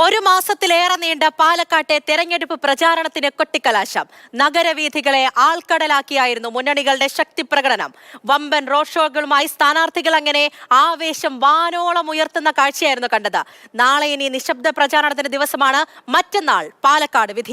ഒരു മാസത്തിലേറെ നീണ്ട പാലക്കാട്ടെ തെരഞ്ഞെടുപ്പ് പ്രചാരണത്തിന് കൊട്ടിക്കലാശം. നഗരവീഥികളെ ആൾക്കടലാക്കിയായിരുന്നു മുന്നണികളുടെ ശക്തി പ്രകടനം. വമ്പൻ റോഡ് ഷോകളുമായി സ്ഥാനാർത്ഥികൾ അങ്ങനെ ആവേശം വാനോളം ഉയർത്തുന്ന കാഴ്ചയായിരുന്നു കണ്ടത്. നാളെ ഇനി നിശബ്ദ പ്രചാരണത്തിന്റെ ദിവസമാണ്. മറ്റന്നാൾ പാലക്കാട് വിധി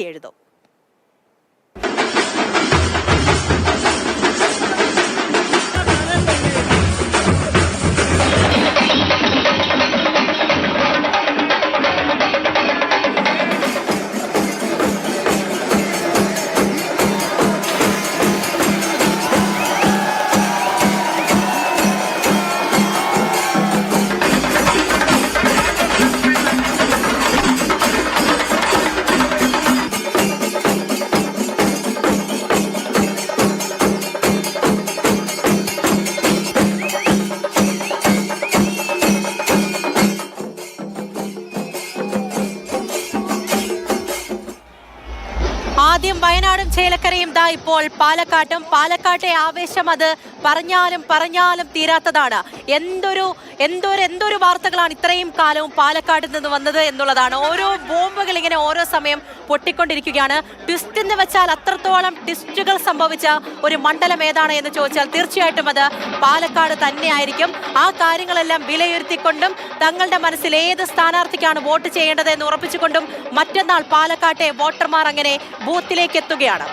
ദാ ഇപ്പോൾ പാലക്കാട്ടും. പാലക്കാട്ടെ ആവേശം അത് പറഞ്ഞാലും പറഞ്ഞാലും തീരാത്തതാണ്. എന്തൊരു എന്തൊരു എന്തൊരു വാർത്തകളാണ് ഇത്രയും കാലവും പാലക്കാട് നിന്ന് വന്നത് എന്നുള്ളതാണ്. ഓരോ ബോംബുകൾ ഇങ്ങനെ ഓരോ സമയം പൊട്ടിക്കൊണ്ടിരിക്കുകയാണ്. ട്വിസ്റ്റ് എന്ന് വെച്ചാൽ അത്രത്തോളം ട്വിസ്റ്റുകൾ സംഭവിച്ച ഒരു മണ്ഡലം ഏതാണ് എന്ന് ചോദിച്ചാൽ തീർച്ചയായിട്ടും അത് പാലക്കാട് തന്നെയായിരിക്കും ആ കാര്യങ്ങളെല്ലാം വിലയിരുത്തിക്കൊണ്ടും തങ്ങളുടെ മനസ്സിൽ ഏത് സ്ഥാനാർത്ഥിക്കാണ് വോട്ട് ചെയ്യേണ്ടത് എന്ന് ഉറപ്പിച്ചുകൊണ്ടും മറ്റന്നാൾ പാലക്കാട്ടെ വോട്ടർമാർ അങ്ങനെ ബൂത്തിലേക്ക് എത്തുകയാണ്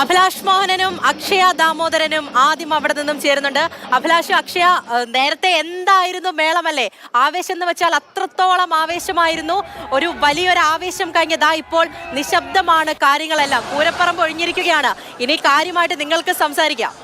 അഭിലാഷ് മോഹനനും അക്ഷയ ദാമോദരനും ആദ്യം അവിടെ നിന്നും ചേരുന്നുണ്ട്. അഭിലാഷ് അക്ഷയ നേരത്തെ എന്തായിരുന്നു മേളമല്ലേ? ആവേശം എന്ന് വെച്ചാൽ അത്രത്തോളം ആവേശമായിരുന്നു. ഒരു വലിയൊരു ആവേശം കഴിഞ്ഞതാ ഇപ്പോൾ നിശബ്ദമാണ് കാര്യങ്ങളെല്ലാം. പൂരപ്പറമ്പ് ഒഴിഞ്ഞിരിക്കുകയാണ്. ഇനി കാര്യമായിട്ട് നിങ്ങൾക്ക് സംസാരിക്കാം.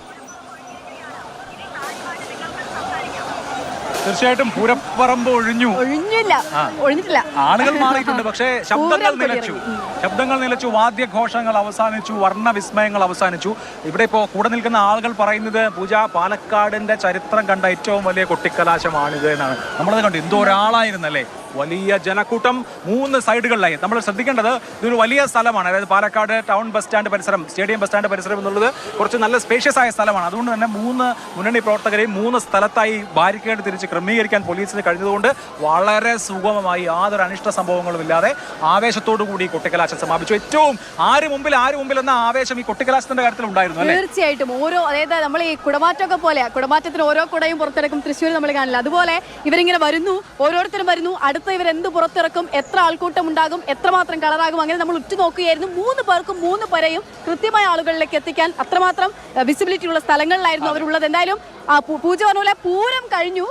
തീർച്ചയായിട്ടും പൂരപ്പറമ്പ് ഒഴിഞ്ഞു. ഒഴിഞ്ഞില്ല. ഒഴിഞ്ഞിട്ടില്ല. ആളുകൾ മാറിയിട്ടുണ്ട്. പക്ഷേ ശബ്ദങ്ങൾ നിലച്ചു. ശബ്ദങ്ങൾ നിലച്ചു. വാദ്യഘോഷങ്ങൾ അവസാനിച്ചു. വർണ വിസ്മയങ്ങൾ അവസാനിച്ചു. ഇവിടെ ഇപ്പോൾ കൂടെ നിൽക്കുന്ന ആളുകൾ പറയുന്നത് പൂജ പാലക്കാടിന്റെ ചരിത്രം കണ്ട ഏറ്റവും വലിയ കൊട്ടിക്കലാശമാണിത് എന്നാണ്. നമ്മളത് കണ്ടു. എന്തോ ഒരാളായിരുന്നല്ലേ വലിയ ജനക്കൂട്ടം. മൂന്ന് സൈഡുകളിലായി. നമ്മൾ ശ്രദ്ധിക്കേണ്ടത് ഇതൊരു വലിയ സ്ഥലമാണ്. അതായത് പാലക്കാട് ടൗൺ ബസ് സ്റ്റാൻഡ് പരിസരം സ്റ്റേഡിയം ബസ് സ്റ്റാൻഡ് പരിസരം എന്നുള്ളത് കുറച്ച് നല്ല സ്പേഷ്യസ് ആയ സ്ഥലമാണ്. അതുകൊണ്ട് തന്നെ മൂന്ന് മുന്നണി പ്രവർത്തകരെയും മൂന്ന് സ്ഥലത്തായി ബാരിക്കേഡ് തിരിച്ച് ക്രമീകരിക്കാൻ പോലീസിന് കഴിഞ്ഞതുകൊണ്ട് വളരെ സുഗമമായി യാതൊരു അനിഷ്ട സംഭവങ്ങളും ഇല്ലാതെ ആവേശത്തോടു കൂടി കൊട്ടിക്കലാശം സമാപിച്ചു. ഏറ്റവും ആര് മുമ്പിൽ ആര് മുമ്പിൽ എന്ന ആവേശം ഈ കൊട്ടിക്കലാശത്തിന്റെ കാര്യത്തിൽ ഉണ്ടായിരുന്നു തീർച്ചയായിട്ടും. ഓരോ അതായത് നമ്മൾ ഈ കുടമാറ്റമൊക്കെ പോലെ കുടമാറ്റത്തിന് ഓരോ കുടയും പുറത്തിറക്കും. തൃശ്ശൂർ നമ്മൾ കാണില്ല. അതുപോലെ ഇവരിങ്ങനെ വരുന്നു ഓരോരുത്തരും വരുന്നു. അടുത്ത ഇവർ എന്ത് പുറത്തിറക്കും എത്ര ആൾക്കൂട്ടം ഉണ്ടാകും എത്രമാത്രം കളറാകും അങ്ങനെ നമ്മൾ ഉറ്റുനോക്കുകയായിരുന്നു മൂന്ന് പേർക്കും മൂന്ന് പരയും കൃത്യമായ ആളുകളിലേക്ക് എത്തിക്കാൻ അത്രമാത്രം വിസിബിലിറ്റി ഉള്ള സ്ഥലങ്ങളിലായിരുന്നു അവരുള്ളത്. എന്തായാലും പൂജ പറഞ്ഞ പൂരം കഴിഞ്ഞു.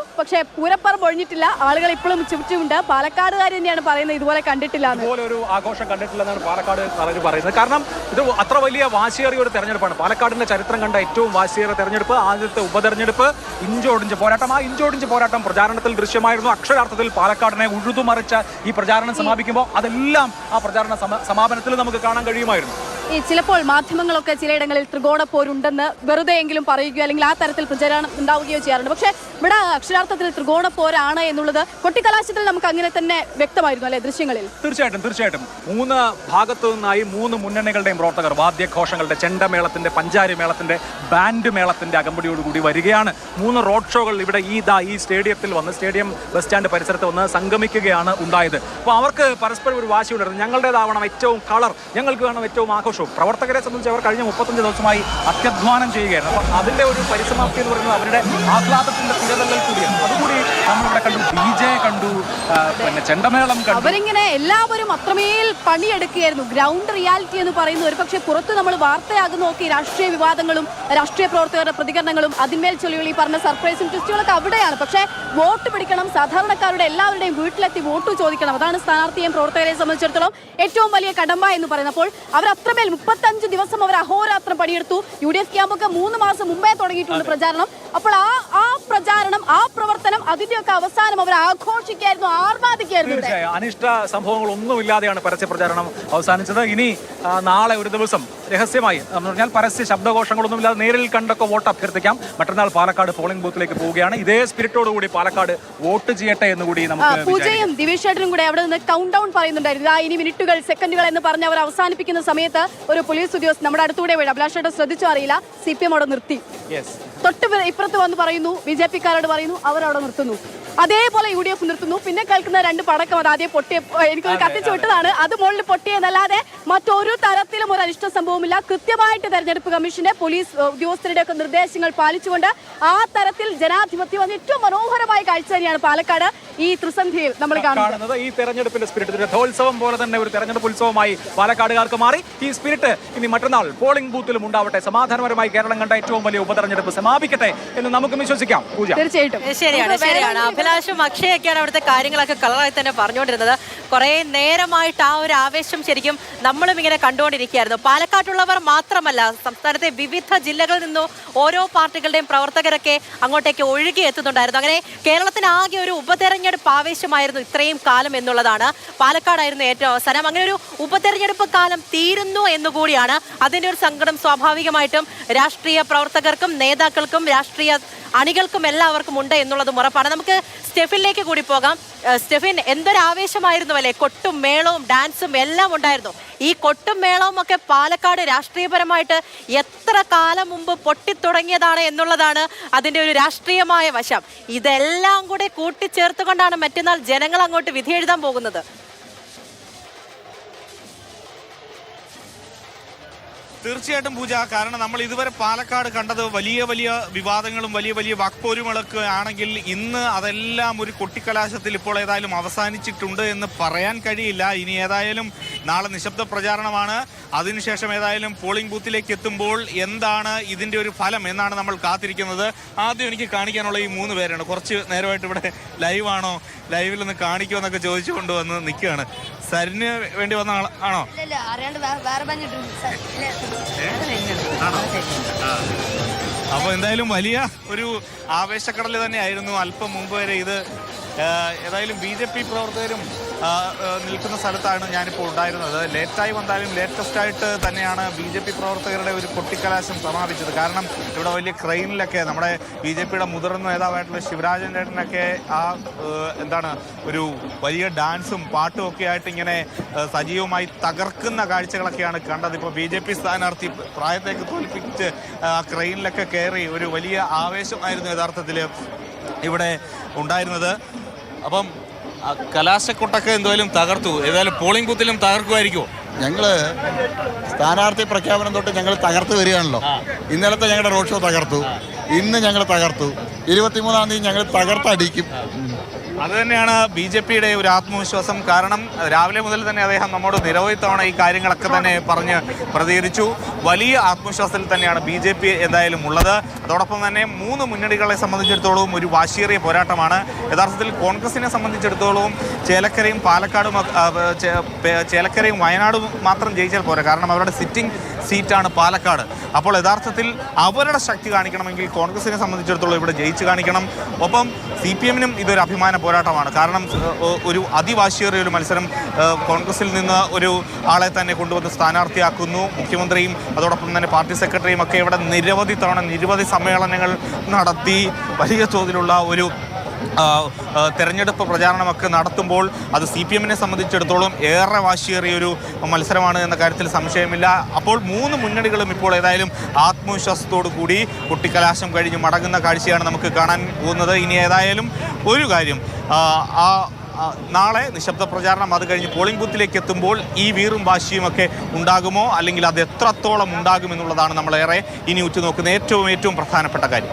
പൂരപ്പറമ്പ് ഒഴിഞ്ഞിട്ടില്ല. ആളുകൾ ഇപ്പോഴും ചുറ്റുമുണ്ട്. പാലക്കാടുകാർ തന്നെയാണ് പറയുന്നത് ഇതുപോലെ കണ്ടിട്ടില്ല ഇതുപോലെ ഒരു ആഘോഷം കണ്ടിട്ടില്ലെന്നാണ് പാലക്കാട് പറയുന്നത്. കാരണം ഇത് അത്ര വലിയ വാശിയേറിയ ഒരു തെരഞ്ഞെടുപ്പാണ്. പാലക്കാടിന്റെ ചരിത്രം കണ്ട ഏറ്റവും വാശിയേറിയ തെരഞ്ഞെടുപ്പ് ആദ്യത്തെ ഉപതെരഞ്ഞെടുപ്പ് ഇഞ്ചോടിഞ്ച് പോരാട്ടം. ആ ഇഞ്ചോടിഞ്ച് പോരാട്ടം പ്രചാരണത്തിൽ ദൃശ്യമായിരുന്നു. അക്ഷരാർത്ഥത്തിൽ പാലക്കാടിനെ ഉഴുതുമറിച്ച ഈ പ്രചാരണം സമാപിക്കുമ്പോൾ അതെല്ലാം ആ പ്രചാരണ സമാപനത്തിൽ നമുക്ക് കാണാൻ കഴിയുമായിരുന്നു. ഈ ചിലപ്പോൾ മാധ്യമങ്ങളൊക്കെ ചിലയിടങ്ങളിൽ ത്രികോണ പോരുണ്ടെന്ന് വെറുതെയെങ്കിലും പറയുകയോ അല്ലെങ്കിൽ ആ തരത്തിൽ പ്രചരണം ഉണ്ടാവുകയോ ചെയ്യാറുണ്ട്. പക്ഷേ ഇവിടെ അക്ഷരാർത്ഥത്തിൽ ത്രികോണ പോരാണ് എന്നുള്ളത് കൊട്ടിക്കലാശത്തിൽ നമുക്ക് അങ്ങനെ തന്നെ വ്യക്തമായിരുന്നു അല്ലെ ദൃശ്യങ്ങളിൽ? തീർച്ചയായിട്ടും തീർച്ചയായിട്ടും. മൂന്ന് ഭാഗത്തു നിന്നായി മൂന്ന് മുന്നണികളുടെയും പ്രവർത്തകർ വാദ്യഘോഷങ്ങളുടെ ചെണ്ടമേളത്തിന്റെ പഞ്ചാരി മേളത്തിന്റെ ബാൻഡ് മേളത്തിന്റെ അകമ്പടിയോടുകൂടി വരികയാണ്. മൂന്ന് റോഡ് ഷോകൾ ഇവിടെ ഈ ദാ ഈ സ്റ്റേഡിയത്തിൽ വന്ന് സ്റ്റേഡിയം ബസ് സ്റ്റാൻഡ് പരിസരത്ത് വന്ന് സംഗമിക്കുകയാണ് ഉണ്ടായത്. അപ്പോൾ അവർക്ക് പരസ്പരം ഒരു വാശി ഉണ്ടായിരുന്നു. ഞങ്ങളുടേതാവണം ഏറ്റവും കളർ ഞങ്ങൾക്ക് വേണം ഏറ്റവും ആഘോഷവും പ്രവർത്തകരെ സംബന്ധിച്ച് അവർ കഴിഞ്ഞ മുപ്പത്തഞ്ച് ദിവസമായി അത്യധ്വാനം ചെയ്യുകയാണ് അപ്പം അതിന്റെ ഒരു പരിസമാപ്തി എന്ന് പറയുന്നത് അവരുടെ ആഹ്ലാദത്തിന്റെ തിരതല്ലൽ കൂടിയാണ്. അതുകൂടി നമ്മളിവിടെ കണ്ടു. ഡി ജെ കണ്ടു. പിന്നെ ചെണ്ടമേളം കണ്ടു. അവരിങ്ങനെ എല്ലാവരും അത്രമേൽ പണിയെടുക്കുകയായിരുന്നു. ഗ്രൗണ്ട് റിയാലിറ്റി എന്ന് പറയുന്ന ഒരു പക്ഷേ പുറത്ത് നമ്മൾ വാർത്തയാകുന്ന ഒക്കെ രാഷ്ട്രീയ വിവാദങ്ങളും രാഷ്ട്രീയ പ്രവർത്തകരുടെ പ്രതികരണങ്ങളും അതിന്മേൽ ചൊല്ലിയുള്ള ഈ പറഞ്ഞ സർപ്രൈസും ട്വിസ്റ്റുകളൊക്കെ അവിടെയാണ്. പക്ഷേ വോട്ട് പിടിക്കണം സാധാരണക്കാരുടെ എല്ലാവരുടെയും വീട്ടിലെത്തി വോട്ട് ചോദിക്കണം. അതാണ് സ്ഥാനാർത്ഥിയെയും പ്രവർത്തകരെ സംബന്ധിച്ചിടത്തോളം ഏറ്റവും വലിയ കടമ്പ എന്ന് പറയുന്നത്. അപ്പോൾ അവർ അത്രമേൽ മുപ്പത്തഞ്ച് ദിവസം അവർ അഹോരാത്രം പണിയെടുത്തു. യു ഡി എഫ് ക്യാമ്പൊക്കെ മൂന്ന് മാസം മുമ്പേ തുടങ്ങിയിട്ടുണ്ട് പ്രചാരണം. അപ്പോൾ ആ ആ പ്രചാരണം ആ അതിന്റെയൊക്കെ അവസാനം അവർ ആഘോഷിക്കായിരുന്നു ആർമാദിക്കായിരുന്നു അനിഷ്ട തീർച്ചയായും. അനിഷ്ട സംഭവങ്ങളൊന്നുമില്ലാതെയാണ് പരസ്യ പ്രചാരണം അവസാനിച്ചത്. ഇനി നാളെ ഒരു ദിവസം രഹസ്യമായി എന്ന് പറഞ്ഞാൽ പരസ്യ ശബ്ദഘോഷങ്ങളൊന്നുമില്ലാതെ നേരിൽ കണ്ടൊക്കെ വോട്ട് അഭ്യർത്ഥിക്കാം. മറ്റന്നാൾ പാലക്കാട് പോളിംഗ് ബൂത്തിലേക്ക് പോവുകയാണ്. ഇതേ സ്പിരിറ്റോട് കൂടി പാലക്കാട് വോട്ട് ചെയ്യട്ടെ എന്ന് കൂടി നമുക്ക്. പൂജയും ദിവേഷ് ചേട്ടനും കൂടെ അവിടെ നിന്ന് കൗണ്ട് ഡൗൺ പറയുന്നുണ്ടായിരുന്നു ഇനി മിനിറ്റുകൾ സെക്കൻഡുകൾ എന്ന് പറഞ്ഞ് അവർ അവസാനിപ്പിക്കുന്ന സമയത്ത് ഒരു പോലീസ് ഉദ്യോഗസ്ഥൻ നമ്മുടെ അടുത്തൂടെ വീട് അഭിലാഷ് ചേട്ടൻ ശ്രദ്ധിച്ചോ അറിയില്ല. സി പി എം അവിടെ നിർത്തി. തൊട്ട് ഇപ്പുറത്ത് വന്ന് പറയുന്നു ബി ജെ പിക്കാരോട് പറയുന്നു അവർ അവിടെ നിർത്തുന്നു. അതേപോലെ യു ഡി എഫ് നിർത്തുന്നു. പിന്നെ കേൾക്കുന്ന രണ്ട് പടക്കം അത് ആദ്യം പൊട്ടിയ എനിക്കൊരു കത്തിച്ചു വിട്ടതാണ്. അത് മുകളിൽ പൊട്ടിയെന്നല്ലാതെ മറ്റൊരു തരത്തിലും ഒരു അനിഷ്ട സംഭവമില്ല കൃത്യമായിട്ട് തെരഞ്ഞെടുപ്പ് കമ്മീഷന്റെ പോലീസ് ഉദ്യോഗസ്ഥരുടെ ഒക്കെ നിർദ്ദേശങ്ങൾ പാലിച്ചുകൊണ്ട് ആ തരത്തിൽ ജനാധിപത്യം അത് ഏറ്റവും മനോഹരമായ കാഴ്ച തന്നെയാണ് പാലക്കാട്. ഈ ത്രിസന്ധിയിൽ നമ്മൾ കാണുന്നത്. ഈ തെരഞ്ഞെടുപ്പിന്റെ സ്പിരിറ്റ് രഥോത്സവം പോലെ തന്നെ ഒരു തെരഞ്ഞെടുപ്പ് ഉത്സവമായി പാലക്കാടുകാർക്ക് മാറി. ഈ സ്പിരിറ്റ് ഇനി മറ്റന്നാൾ പോളിംഗ് ബൂത്തിലും ഉണ്ടാവട്ടെ. സമാധാനപരമായി കേരളം കണ്ട ഏറ്റവും വലിയ ഉപതെരഞ്ഞെടുപ്പ് സമാപിക്കട്ടെ എന്ന് നമുക്ക് വിശ്വസിക്കാം. പൂജ. തീർച്ചയായിട്ടും. ശരിയാണ് ശരിയാണ്. അഭിലാഷും അക്ഷയൊക്കെയാണ് അവിടുത്തെ കാര്യങ്ങളൊക്കെ കളറായി തന്നെ പറഞ്ഞുകൊണ്ടിരുന്നത്. കുറെ നേരമായിട്ട് ആ ഒരു ആവേശം ശരിക്കും നമ്മളും ഇങ്ങനെ കണ്ടുകൊണ്ടിരിക്കുകയായിരുന്നു. പാലക്കാട്ടുള്ളവർ മാത്രമല്ല സംസ്ഥാനത്തെ വിവിധ ജില്ലകളിൽ നിന്നും ഓരോ പാർട്ടികളുടെയും പ്രവർത്തകരൊക്കെ അങ്ങോട്ടേക്ക് ഒഴുകി എത്തുന്നുണ്ടായിരുന്നു. അങ്ങനെ കേരളത്തിന് ആകെ ഒരു ഉപതെരഞ്ഞെടുപ്പ് ആവേശമായിരുന്നു ഇത്രയും കാലം എന്നുള്ളതാണ് പാലക്കാടായിരുന്നു ഏറ്റവും അവസാനം. അങ്ങനെ ഒരു ഉപതെരഞ്ഞെടുപ്പ് കാലം തീരുന്നു എന്നുകൂടിയാണ് അതിന്റെ ഒരു സങ്കടം സ്വാഭാവികമായിട്ടും രാഷ്ട്രീയ പ്രവർത്തകർക്കും നേതാക്കൾക്കും രാഷ്ട്രീയ അണികൾക്കും എല്ലാവർക്കും ഉണ്ട് എന്നുള്ളതും ഉറപ്പാണ്. നമുക്ക് സ്റ്റെഫിനിലേക്ക് കൂടി പോകാം. സ്റ്റെഫിൻ എന്തൊരു ആവേശമായിരുന്നു അല്ലേ? കൊട്ടും മേളവും ഡാൻസും എല്ലാം ഉണ്ടായിരുന്നു. ഈ കൊട്ടും മേളവും ഒക്കെ പാലക്കാട് രാഷ്ട്രീയപരമായിട്ട് എത്ര കാലം മുമ്പ് പൊട്ടിത്തുടങ്ങിയതാണ് എന്നുള്ളതാണ് അതിന്റെ ഒരു രാഷ്ട്രീയമായ വശം. ഇതെല്ലാം കൂടെ കൂട്ടിച്ചേർത്തുകൊണ്ടാണ് മറ്റന്നാൾ ജനങ്ങൾ അങ്ങോട്ട് വിധിയെഴുതാൻ പോകുന്നത്. തീർച്ചയായിട്ടും പൂജ. കാരണം നമ്മൾ ഇതുവരെ പാലക്കാട് കണ്ടത് വലിയ വലിയ വിവാദങ്ങളും വലിയ വലിയ വാക്പോരുകളൊക്കെ ആണെങ്കിൽ ഇന്ന് അതെല്ലാം ഒരു കൊട്ടിക്കലാശത്തിൽ ഇപ്പോൾ ഏതായാലും അവസാനിച്ചിട്ടുണ്ട് എന്ന് പറയാൻ കഴിയില്ല. ഇനി ഏതായാലും നാളെ നിശബ്ദ പ്രചാരണമാണ്. അതിനുശേഷം ഏതായാലും പോളിംഗ് ബൂത്തിലേക്ക് എത്തുമ്പോൾ എന്താണ് ഇതിന്റെ ഒരു ഫലം എന്നാണ് നമ്മൾ കാത്തിരിക്കുന്നത്. ആദ്യം എനിക്ക് കാണിക്കാനുള്ള ഈ മൂന്ന് പേരാണ്. കുറച്ച് നേരമായിട്ട് ഇവിടെ ലൈവാണോ? ലൈവിൽ ഒന്ന് കാണിക്കുമെന്നൊക്കെ ചോദിച്ചുകൊണ്ട് വന്ന് നിൽക്കുകയാണ്. സരിന് വേണ്ടി വന്ന ആണോ? അപ്പൊ എന്തായാലും വലിയ ഒരു ആവേശക്കടൽ തന്നെയായിരുന്നു. അല്പം മുമ്പ് വരെ ഇത് ഏതായാലും ബി ജെ പി പ്രവർത്തകരും നിൽക്കുന്ന സ്ഥലത്താണ് ഞാനിപ്പോൾ ഉണ്ടായിരുന്നത്. ലേറ്റായി വന്നാലും ലേറ്റസ്റ്റ് ആയിട്ട് തന്നെയാണ് ബി ജെ പി പ്രവർത്തകരുടെ ഒരു കൊട്ടിക്കലാശം സമാപിച്ചത്. കാരണം ഇവിടെ വലിയ ക്രെയിനിലൊക്കെ നമ്മുടെ ബി ജെ പിയുടെ മുതിർന്ന നേതാവായിട്ടുള്ള ശിവരാജൻ ചേട്ടനൊക്കെ ആ എന്താണ് ഒരു വലിയ ഡാൻസും പാട്ടും ഒക്കെ ആയിട്ട് ഇങ്ങനെ സജീവമായി തകർക്കുന്ന കാഴ്ചകളൊക്കെയാണ് കണ്ടത്. ഇപ്പോൾ ബി ജെ പി സ്ഥാനാർത്ഥി പ്രായത്തേക്ക് തോൽപ്പിച്ച് ആ, ക്രെയിനിലൊക്കെ കയറി ഒരു വലിയ ആവേശമായിരുന്നു യഥാർത്ഥത്തിൽ ഇവിടെ ഉണ്ടായിരുന്നത്. അപ്പം കലാശക്കൊട്ടൊക്കെ എന്തായാലും തകർത്തു. ഏതായാലും പോളിംഗ് ബൂത്തിലും തകർക്കുമായിരിക്കുമോ ഞങ്ങൾ സ്ഥാനാർത്ഥി പ്രഖ്യാപനം തൊട്ട് ഞങ്ങൾ തകർത്ത് വരികയാണല്ലോ. ഇന്നലത്തെ ഞങ്ങളുടെ റോഡ് ഷോ തകർത്തു. ഇന്ന് ഞങ്ങൾ തകർത്തു. ഇരുപത്തിമൂന്നാം തീയതി ഞങ്ങൾ തകർത്തടിക്കും. അത് തന്നെയാണ് ബി ജെ പിയുടെ ഒരു ആത്മവിശ്വാസം. കാരണം രാവിലെ മുതൽ തന്നെ അദ്ദേഹം നമ്മോട് നിരവധി തവണ ഈ കാര്യങ്ങളൊക്കെ തന്നെ പറഞ്ഞ് പ്രതികരിച്ചു. വലിയ ആത്മവിശ്വാസത്തിൽ തന്നെയാണ് ബി ജെ പി എന്തായാലും ഉള്ളത്. അതോടൊപ്പം തന്നെ മൂന്ന് മുന്നണികളെ സംബന്ധിച്ചിടത്തോളം ഒരു വാശിയേറിയ പോരാട്ടമാണ്. യഥാർത്ഥത്തിൽ കോൺഗ്രസിനെ സംബന്ധിച്ചിടത്തോളം ചേലക്കരയും പാലക്കാടും ചേലക്കരയും വയനാടും മാത്രം ജയിച്ചാൽ പോരാ. കാരണം അവരുടെ സിറ്റിംഗ് സീറ്റാണ് പാലക്കാട്. അപ്പോൾ യഥാർത്ഥത്തിൽ അവരുടെ ശക്തി കാണിക്കണമെങ്കിൽ കോൺഗ്രസിനെ സംബന്ധിച്ചിടത്തോളം ഇവിടെ ജയിച്ചു കാണിക്കണം. ഒപ്പം സി പി എമ്മിനും ഇതൊരു അഭിമാന പോരാട്ടമാണ്. കാരണം ഒരു അതിവാശിയേറിയ ഒരു മത്സരം കോൺഗ്രസിൽ നിന്ന് ഒരു ആളെ തന്നെ കൊണ്ടുവന്ന് സ്ഥാനാർത്ഥിയാക്കുന്നു. മുഖ്യമന്ത്രിയും അതോടൊപ്പം തന്നെ പാർട്ടി സെക്രട്ടറിയും ഒക്കെ ഇവിടെ നിരവധി തവണ നിരവധി സമ്മേളനങ്ങൾ നടത്തി. വലിയ തോതിലുള്ള ഒരു തെരഞ്ഞെടുപ്പ് പ്രചാരണമൊക്കെ നടത്തുമ്പോൾ അത് സി പി എമ്മിനെ സംബന്ധിച്ചിടത്തോളം ഏറെ വാശിയേറിയ ഒരു മത്സരമാണ് എന്ന കാര്യത്തിൽ സംശയമില്ല. അപ്പോൾ മൂന്ന് മുന്നണികളും ഇപ്പോൾ ഏതായാലും ആത്മവിശ്വാസത്തോടു കൂടി കുട്ടിക്കലാശം കഴിഞ്ഞ് മടങ്ങുന്ന കാഴ്ചയാണ് നമുക്ക് കാണാൻ പോകുന്നത്. ഇനി ഏതായാലും ഒരു കാര്യം ആ, നാളെ നിശബ്ദ പ്രചാരണം അത് കഴിഞ്ഞ് പോളിംഗ് ബൂത്തിലേക്ക് എത്തുമ്പോൾ ഈ വീറും വാശിയും ഒക്കെ ഉണ്ടാകുമോ? അല്ലെങ്കിൽ അത് എത്രത്തോളം ഉണ്ടാകുമെന്നുള്ളതാണ് നമ്മളേറെ ഇനി ഉറ്റുനോക്കുന്ന ഏറ്റവും ഏറ്റവും പ്രധാനപ്പെട്ട കാര്യം.